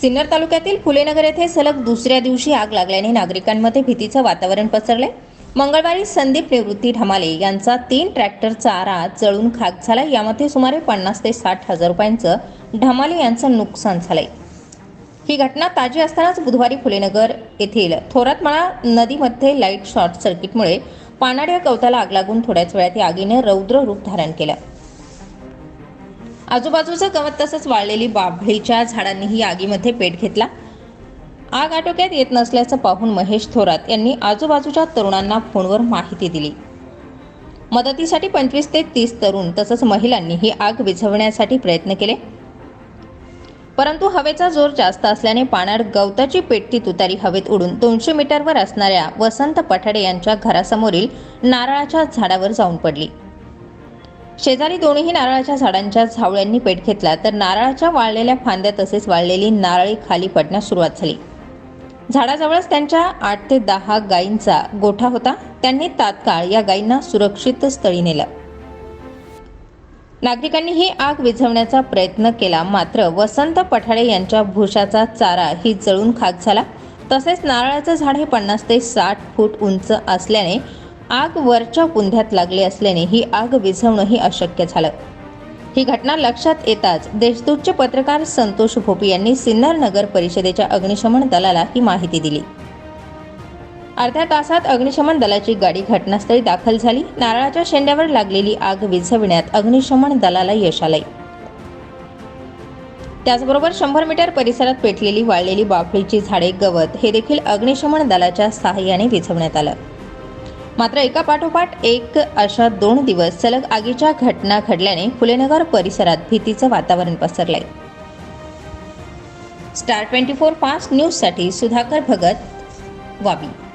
सिन्नर तालुक्यातील फुलेनगर येथे सलग दुसऱ्या दिवशी आग लागल्याने नागरिकांमध्ये भीतीचं वातावरण पसरले. मंगळवारी संदीप निवृत्ती ढमाले यांचा तीन ट्रॅक्टर चारा जळून खाक झाला. यामध्ये सुमारे पन्नास ते साठ हजार रुपयांचं ढमाले यांचं नुकसान झालंय. ही घटना ताजी असतानाच बुधवारी फुलेनगर येथील थोरातमाळा नदीमध्ये लाइट शॉर्ट सर्किटमुळे पानाड्या गवताला आग लागून थोड्याच वेळात या आगीने रौद्र रूप धारण केलं. आजूबाजूचं गवत तसंच वाळलेली बाभळीच्या झाडांनीही आगीमध्ये पेट घेतला. आग आटोक्यात येत नसल्याचं पाहून महेश थोरात यांनी आजूबाजूच्या तरुणांना फोनवर माहिती दिली. मदतीसाठी पंचवीस ते तीस तरुण तसंच महिलांनी ही आग विझवण्यासाठी प्रयत्न केले. परंतु हवेचा जोर जास्त असल्याने पाण्यात गवताची पेटती तुतारी हवेत उडून दोनशे मीटरवर असणाऱ्या वसंत पठाडे यांच्या घरासमोरील नारळाच्या झाडावर जाऊन पडली. शेजारी दोन्ही नारळाच्या झाडांच्या झावळ्यांनी पेट घेतला तर नारळाच्या वाळलेल्या फांद्या तसेच वाळलेली नारळी खाली पडण्यास सुरुवात झाली. झाडाजवळच त्यांच्या आठ ते दहा गायींचा गोठा होता. त्यांनी तात्काळ या गायींना सुरक्षित स्थळी नेलं. नागरिकांनी ही आग विझवण्याचा प्रयत्न केला मात्र वसंत पठाडे यांच्या भुशाचा चारा ही जळून खाक झाला. तसेच नारळाचं झाड हे पन्नास ते साठ फूट उंच असल्याने आग वरच्या कुंध्यात लागली असल्याने ही आग विझवणंही अशक्य झालं. ही घटना लक्षात येताच देशदूतचे पत्रकार संतोष भोपी यांनी सिन्नर नगर परिषदेच्या अग्निशमन दलाला ही माहिती दिली. अर्ध्या तासात अग्निशमन दलाची गाडी घटनास्थळी दाखल झाली. नारळाच्या शेंड्यावर लागलेली आग विझविण्यात अग्निशमन दलाला यश आलंय. त्याचबरोबर शंभर मीटर परिसरात पेटलेली वाळलेली बाफळीची झाडे गवत हे देखील अग्निशमन दलाच्या सहाय्याने विझवण्यात आलं. मात्र एका पाठोपाठ एक अशा दोन दिवस सलग आगीच्या घटना घडल्याने फुलेनगर परिसरात भीतीचं वातावरण पसरलंय. स्टार ट्वेंटी फोर फास्ट न्यूजसाठी सुधाकर भगत वाबी.